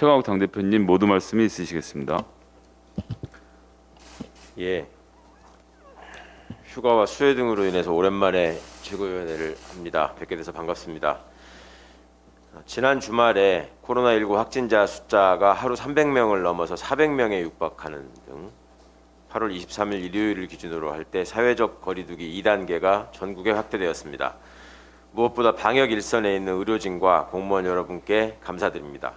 최강욱 당 대표님 모두 말씀이 있으시겠습니다. 예. 휴가와 수해 등으로 인해서 오랜만에 최고위원회를 합니다. 뵙게 돼서 반갑습니다. 지난 주말에 코로나19 확진자 숫자가 하루 300명을 넘어서 400명에 육박하는 등 8월 23일 일요일을 기준으로 할 때 사회적 거리두기 2단계가 전국에 확대되었습니다. 무엇보다 방역 일선에 있는 의료진과 공무원 여러분께 감사드립니다.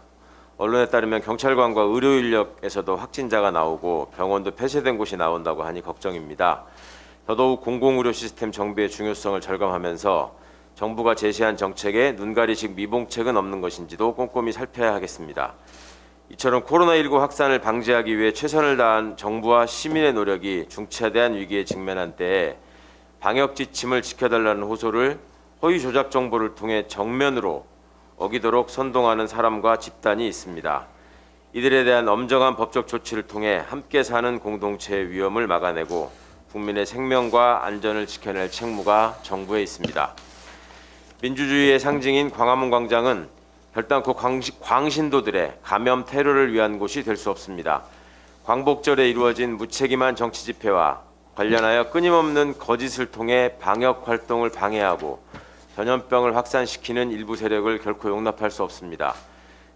언론에 따르면 경찰관과 의료 인력에서도 확진자가 나오고 병원도 폐쇄된 곳이 나온다고 하니 걱정입니다. 더더욱 공공의료 시스템 정비의 중요성을 절감하면서 정부가 제시한 정책에 눈가리식 미봉책은 없는 것인지도 꼼꼼히 살펴야 하겠습니다. 이처럼 코로나19 확산을 방지하기 위해 최선을 다한 정부와 시민의 노력이 중차대한 위기에 직면한 때에 방역 지침을 지켜달라는 호소를 허위 조작 정보를 통해 정면으로 어기도록 선동하는 사람과 집단이 있습니다. 이들에 대한 엄정한 법적 조치를 통해 함께 사는 공동체의 위험을 막아내고 국민의 생명과 안전을 지켜낼 책무가 정부에 있습니다. 민주주의의 상징인 광화문 광장은 결단코 광시- 광신도들의 감염 테러를 위한 곳이 될 수 없습니다. 광복절에 이루어진 무책임한 정치 집회와 관련하여 끊임없는 거짓을 통해 방역 활동을 방해하고 전염병을 확산시키는 일부 세력을 결코 용납할 수 없습니다.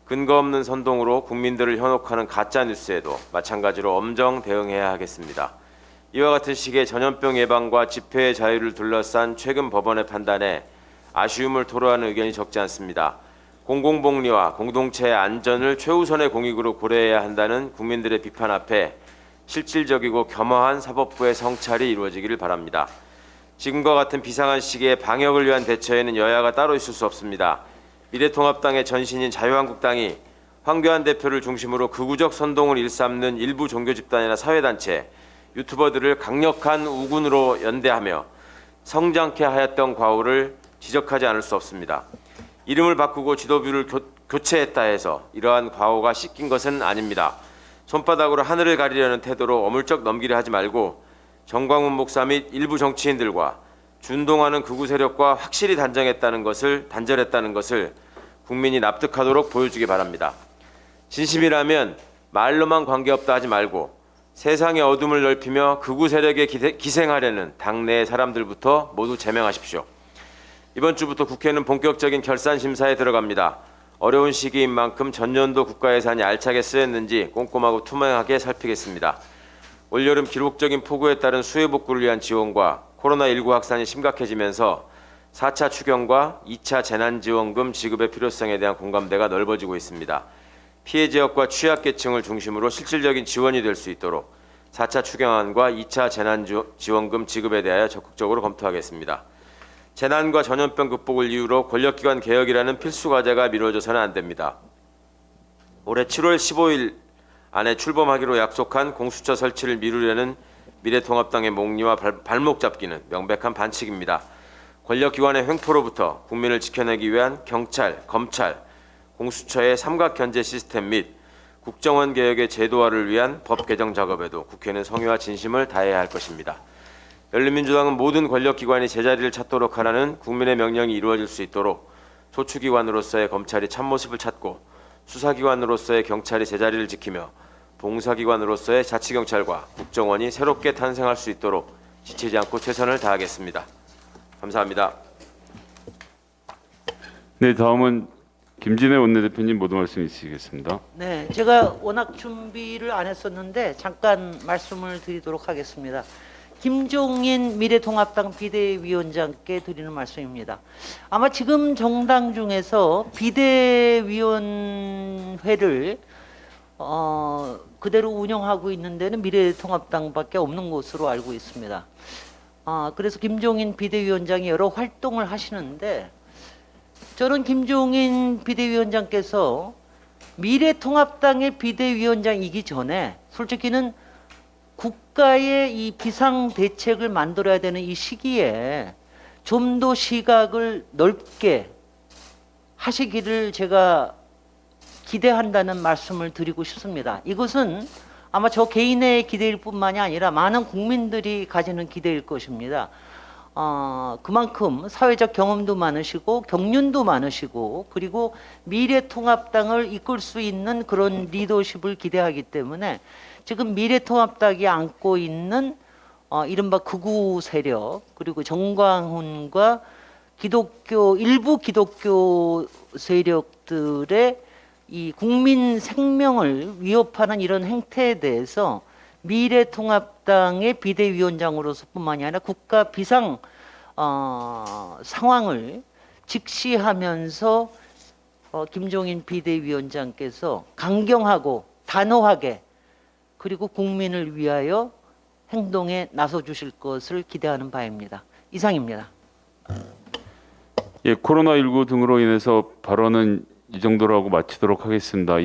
근거 없는 선동으로 국민들을 현혹하는 가짜 뉴스에도 마찬가지로 엄정 대응해야 하겠습니다. 이와 같은 시기에 전염병 예방과 집회의 자유를 둘러싼 최근 법원의 판단에 아쉬움을 토로하는 의견이 적지 않습니다. 공공복리와 공동체의 안전을 최우선의 공익으로 고려해야 한다는 국민들의 비판 앞에 실질적이고 겸허한 사법부의 성찰이 이루어지기를 바랍니다. 지금과 같은 비상한 시기에 방역을 위한 대처에는 여야가 따로 있을 수 없습니다. 미래통합당의 전신인 자유한국당이 황교안 대표를 중심으로 극우적 선동을 일삼는 일부 종교 집단이나 사회단체, 유튜버들을 강력한 우군으로 연대하며 성장케 하였던 과오를 지적하지 않을 수 없습니다. 이름을 바꾸고 지도부를 교, 교체했다 해서 이러한 과오가 씻긴 것은 아닙니다. 손바닥으로 하늘을 가리려는 태도로 어물쩍 넘기려 하지 말고 정광훈 목사 및 일부 정치인들과 준동하는 극우 세력과 확실히 단정했다는 것을 단절했다는 것을 국민이 납득하도록 보여주기 바랍니다. 진심이라면 말로만 관계없다 하지 말고 세상의 어둠을 넓히며 극우 세력에 기생하려는 당내의 사람들부터 모두 제명하십시오. 이번 주부터 국회는 본격적인 결산 심사에 들어갑니다. 어려운 시기인 만큼 전년도 국가 예산이 알차게 쓰였는지 꼼꼼하고 투명하게 살피겠습니다. 올여름 기록적인 폭우에 따른 수해 복구를 위한 지원과 코로나19 확산이 심각해지면서 4차 추경과 2차 재난지원금 지급의 필요성에 대한 공감대가 넓어지고 있습니다. 피해 지역과 취약계층을 중심으로 실질적인 지원이 될 수 있도록 4차 추경안과 2차 재난지원금 지급에 대하여 적극적으로 검토하겠습니다. 재난과 전염병 극복을 이유로 권력기관 개혁이라는 필수 과제가 미뤄져서는 안 됩니다. 올해 7월 15일 안에 출범하기로 약속한 공수처 설치를 미루려는 미래통합당의 목리와 발, 발목 잡기는 명백한 반칙입니다. 권력기관의 횡포로부터 국민을 지켜내기 위한 경찰, 검찰, 공수처의 삼각 견제 시스템 및 국정원 개혁의 제도화를 위한 법 개정 작업에도 국회는 성의와 진심을 다해야 할 것입니다. 열린민주당은 모든 권력기관이 제자리를 찾도록 하라는 국민의 명령이 이루어질 수 있도록 소추기관으로서의 검찰이 참모습을 찾고 수사기관으로서의 경찰이 제자리를 지키며 봉사기관으로서의 자치경찰과 국정원이 새롭게 탄생할 수 있도록 지치지 않고 최선을 다하겠습니다. 감사합니다. 네, 다음은 김진애 원내대표님 모두 말씀 있으시겠습니다. 네, 제가 워낙 준비를 안 했었는데 잠깐 말씀을 드리도록 하겠습니다. 김종인 미래통합당 비대위원장께 드리는 말씀입니다. 아마 지금 정당 중에서 비대위원회를 어, 그대로 운영하고 있는 데는 미래통합당밖에 없는 것으로 알고 있습니다. 아, 그래서 김종인 비대위원장이 여러 활동을 하시는데 저는 김종인 비대위원장께서 미래통합당의 비대위원장이기 전에 솔직히는 국가의 이 비상 대책을 만들어야 되는 이 시기에 좀 더 시각을 넓게 하시기를 제가 기대한다는 말씀을 드리고 싶습니다. 이것은 아마 저 개인의 기대일 뿐만이 아니라 많은 국민들이 가지는 기대일 것입니다. 어, 그만큼 사회적 경험도 많으시고 경륜도 많으시고 그리고 미래통합당을 이끌 수 있는 그런 리더십을 기대하기 때문에 지금 미래통합당이 안고 있는 어, 이른바 극우 세력 그리고 정광훈과 기독교 일부 기독교 세력들의 이 국민 생명을 위협하는 이런 행태에 대해서 미래통합당의 비대위원장으로서뿐만이 아니라 국가 비상 어, 상황을 직시하면서 어, 김종인 비대위원장께서 강경하고 단호하게 그리고 국민을 위하여 행동에 나서 주실 것을 기대하는 바입니다. 이상입니다. 예, 코로나19 등으로 인해서 발언은 이 정도로 하고 마치도록 하겠습니다.